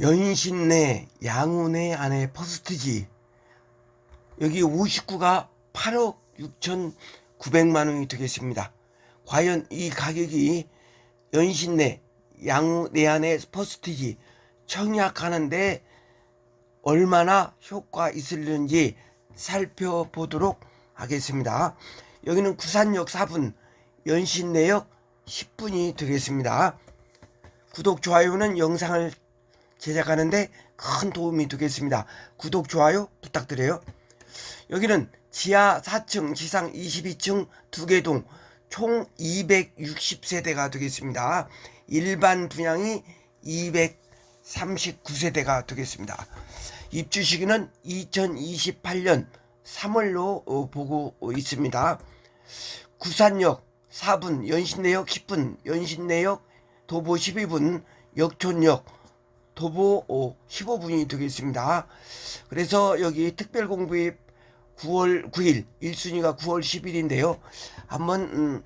연신내 양운의 아내 퍼스트지 여기 59가 8억 6,900만 원이 되겠습니다. 과연 이 가격이 연신내 양운의 아내 퍼스트지 청약하는데 얼마나 효과 있을는지 살펴보도록 하겠습니다. 여기는 구산역 4분, 연신내역 10분이 되겠습니다. 구독, 좋아요는 영상을 제작하는데 큰 도움이 되겠습니다. 구독, 좋아요 부탁드려요. 여기는 지하 4층, 지상 22층 두 개 동 총 260세대가 되겠습니다. 일반 분양이 239세대가 되겠습니다. 입주 시기는 2028년 3월로 어, 보고 있습니다. 구산역 4분, 연신내역 10분, 연신내역 도보 12분, 역촌역 도보 15분이 되겠습니다. 그래서 여기 특별 공부입 9월 9일, 1순위가 9월 10일인데요. 한번 음,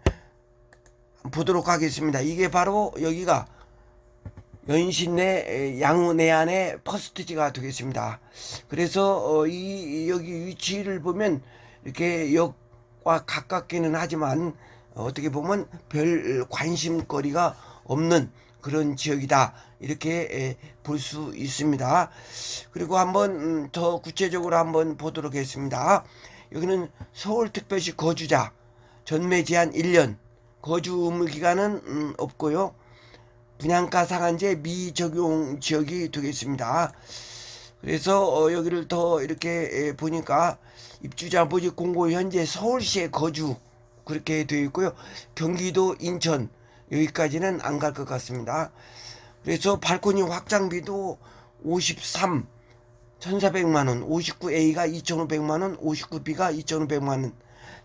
보도록 하겠습니다. 이게 바로 여기가 연신내 양내안의 퍼스트지가 되겠습니다. 그래서 어, 이 여기 위치를 보면 이렇게 역과 가깝기는 하지만 어떻게 보면 별 관심거리가 없는 그런 지역이다 이렇게 볼 수 있습니다. 그리고 한번 음, 더 구체적으로 한번 보도록 하겠습니다. 여기는 서울특별시 거주자 전매 제한 1년 거주 의무 기간은 음, 없고요. 분양가 상한제 미적용 지역이 되겠습니다. 그래서 어, 여기를 더 이렇게 에, 보니까 입주자 모집 공고 현재 서울시에 거주 그렇게 되어 있고요. 경기도 인천 여기까지는 안 갈 것 같습니다. 그래서 발코니 확장비도 53 1,400만 원, 59A가 2,500만 원, 59B가 2,500만 원,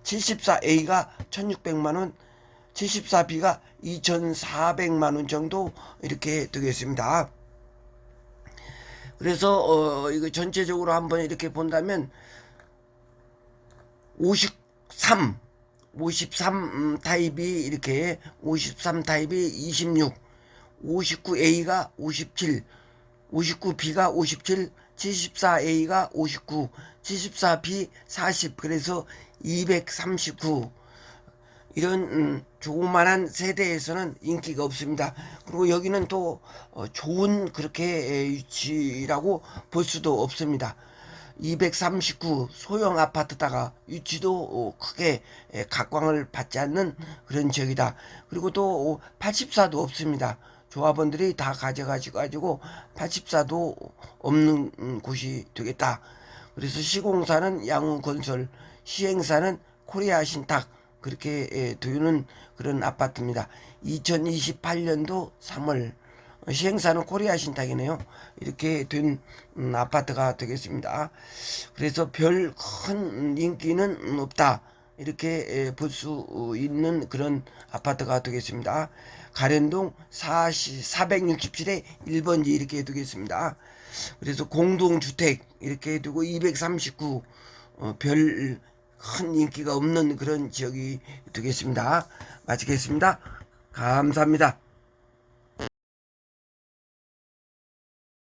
74A가 1,600만 원, 74B가 2,400만 원 정도 이렇게 되겠습니다. 그래서 어 이거 전체적으로 한번 이렇게 본다면 53 53 음, 타입이 이렇게 53 타입이 26 59A가 57 59B가 57 74A가 59 74B 40 그래서 239 이런 음, 조그만한 세대에서는 인기가 없습니다. 그리고 여기는 또 어, 좋은 그렇게 에, 위치라고 볼 수도 없습니다. 239 소형 아파트다가 위치도 어, 크게 에, 각광을 받지 않는 그런 지역이다. 그리고 또 어, 84도 없습니다. 조합원들이 다 가져가지고 84도 없는 음, 곳이 되겠다. 그래서 시공사는 양훈건설, 시행사는 코리아 신탁 그렇게 예, 두는 그런 아파트입니다. 2028년도 3월 시행사는 코리아 신탁이네요. 이렇게 된 음, 아파트가 되겠습니다. 그래서 별 큰 인기는 없다. 이렇게 예, 볼수 있는 그런 아파트가 되겠습니다. 가련동 40, 467에 1번지 이렇게 두겠습니다. 그래서 공동주택 이렇게 두고 239 어, 별 큰 인기가 없는 그런 지역이 되겠습니다. 마치겠습니다. 감사합니다.